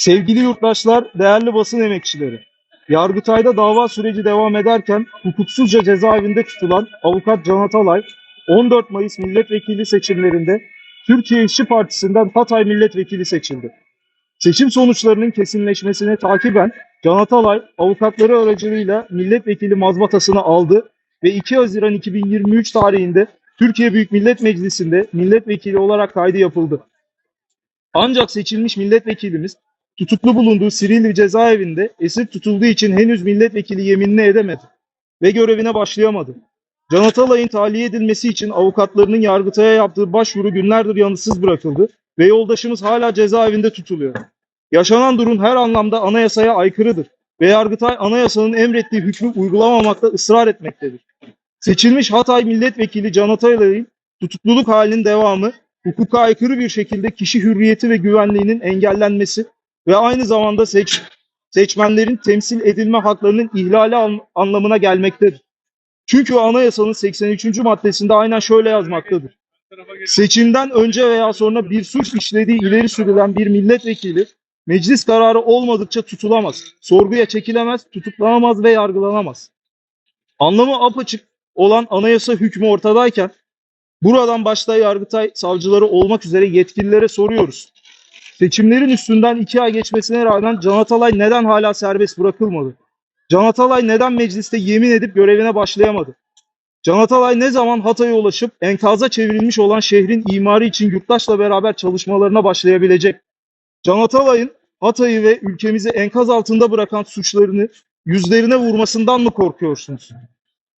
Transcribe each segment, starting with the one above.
Sevgili yurttaşlar, değerli basın emekçileri. Yargıtay'da dava süreci devam ederken hukuksuzca cezaevinde tutulan avukat Can Atalay 14 Mayıs milletvekili seçimlerinde Türkiye İşçi Partisi'nden Hatay milletvekili seçildi. Seçim sonuçlarının kesinleşmesine takiben Can Atalay avukatları aracılığıyla milletvekili mazbatasını aldı ve 2 Haziran 2023 tarihinde Türkiye Büyük Millet Meclisi'nde milletvekili olarak kaydı yapıldı. Ancak seçilmiş milletvekilimiz tutuklu bulunduğu Silivri cezaevinde esir tutulduğu için henüz milletvekili yeminini edemedi ve görevine başlayamadı. Can Atalay'ın tahliye edilmesi için avukatlarının Yargıtay'a yaptığı başvuru günlerdir yanıtsız bırakıldı ve yoldaşımız hala cezaevinde tutuluyor. Yaşanan durum her anlamda anayasaya aykırıdır ve Yargıtay anayasanın emrettiği hükmü uygulamamakta ısrar etmektedir. Seçilmiş Hatay Milletvekili Can Atalay'ın tutukluluk halinin devamı, hukuka aykırı bir şekilde kişi hürriyeti ve güvenliğinin engellenmesi ve aynı zamanda seç, seçmenlerin temsil edilme haklarının ihlali an- anlamına gelmektedir. Çünkü anayasanın 83. maddesinde aynen şöyle yazmaktadır. Seçimden önce veya sonra bir suç işlediği ileri sürülen bir milletvekili meclis kararı olmadıkça tutulamaz, sorguya çekilemez, tutuklanamaz ve yargılanamaz. Anlamı apaçık olan anayasa hükmü ortadayken buradan başta Yargıtay savcıları olmak üzere yetkililere soruyoruz. Seçimlerin üstünden iki ay geçmesine rağmen Can Atalay neden hala serbest bırakılmadı? Can Atalay neden mecliste yemin edip görevine başlayamadı? Can Atalay ne zaman Hatay'a ulaşıp enkaza çevrilmiş olan şehrin imarı için yurttaşla beraber çalışmalarına başlayabilecek? Can Atalay'ın Hatay'ı ve ülkemizi enkaz altında bırakan suçlarını yüzlerine vurmasından mı korkuyorsunuz?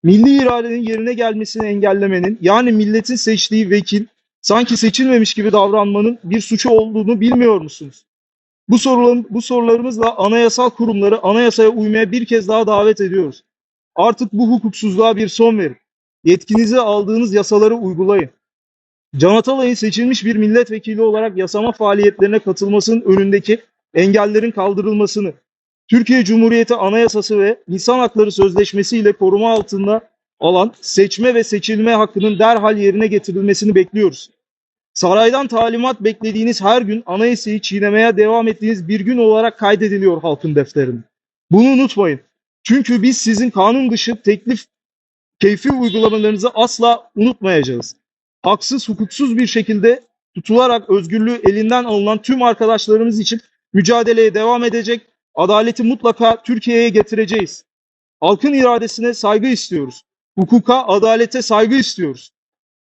Milli iradenin yerine gelmesini engellemenin yani milletin seçtiği vekil sanki seçilmemiş gibi davranmanın bir suçu olduğunu bilmiyor musunuz? Bu soruların, bu sorularımızla anayasal kurumları anayasaya uymaya bir kez daha davet ediyoruz. Artık bu hukuksuzluğa bir son verin. Yetkinizi aldığınız yasaları uygulayın. Can Atalay'ın seçilmiş bir milletvekili olarak yasama faaliyetlerine katılmasının önündeki engellerin kaldırılmasını, Türkiye Cumhuriyeti Anayasası ve İnsan Hakları Sözleşmesi ile koruma altında alan seçme ve seçilme hakkının derhal yerine getirilmesini bekliyoruz. Saraydan talimat beklediğiniz her gün anayasayı çiğnemeye devam ettiğiniz bir gün olarak kaydediliyor halkın defterine. Bunu unutmayın. Çünkü biz sizin kanun dışı teklif keyfi uygulamalarınızı asla unutmayacağız. Haksız, hukuksuz bir şekilde tutularak özgürlüğü elinden alınan tüm arkadaşlarımız için mücadeleye devam edecek, adaleti mutlaka Türkiye'ye getireceğiz. Halkın iradesine saygı istiyoruz. Hukuka, adalete saygı istiyoruz.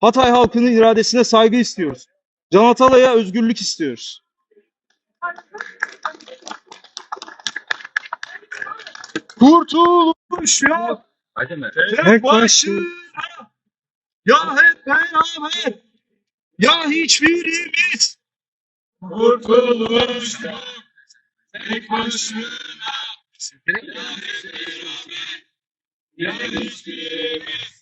Hatay halkının iradesine saygı istiyoruz. Can Atalay'a özgürlük istiyoruz. Kurtuluş yok. Tek başına. Ya hep beraber. Ya hiçbirimiz. Kurtuluş tek başına ya hiçbirimiz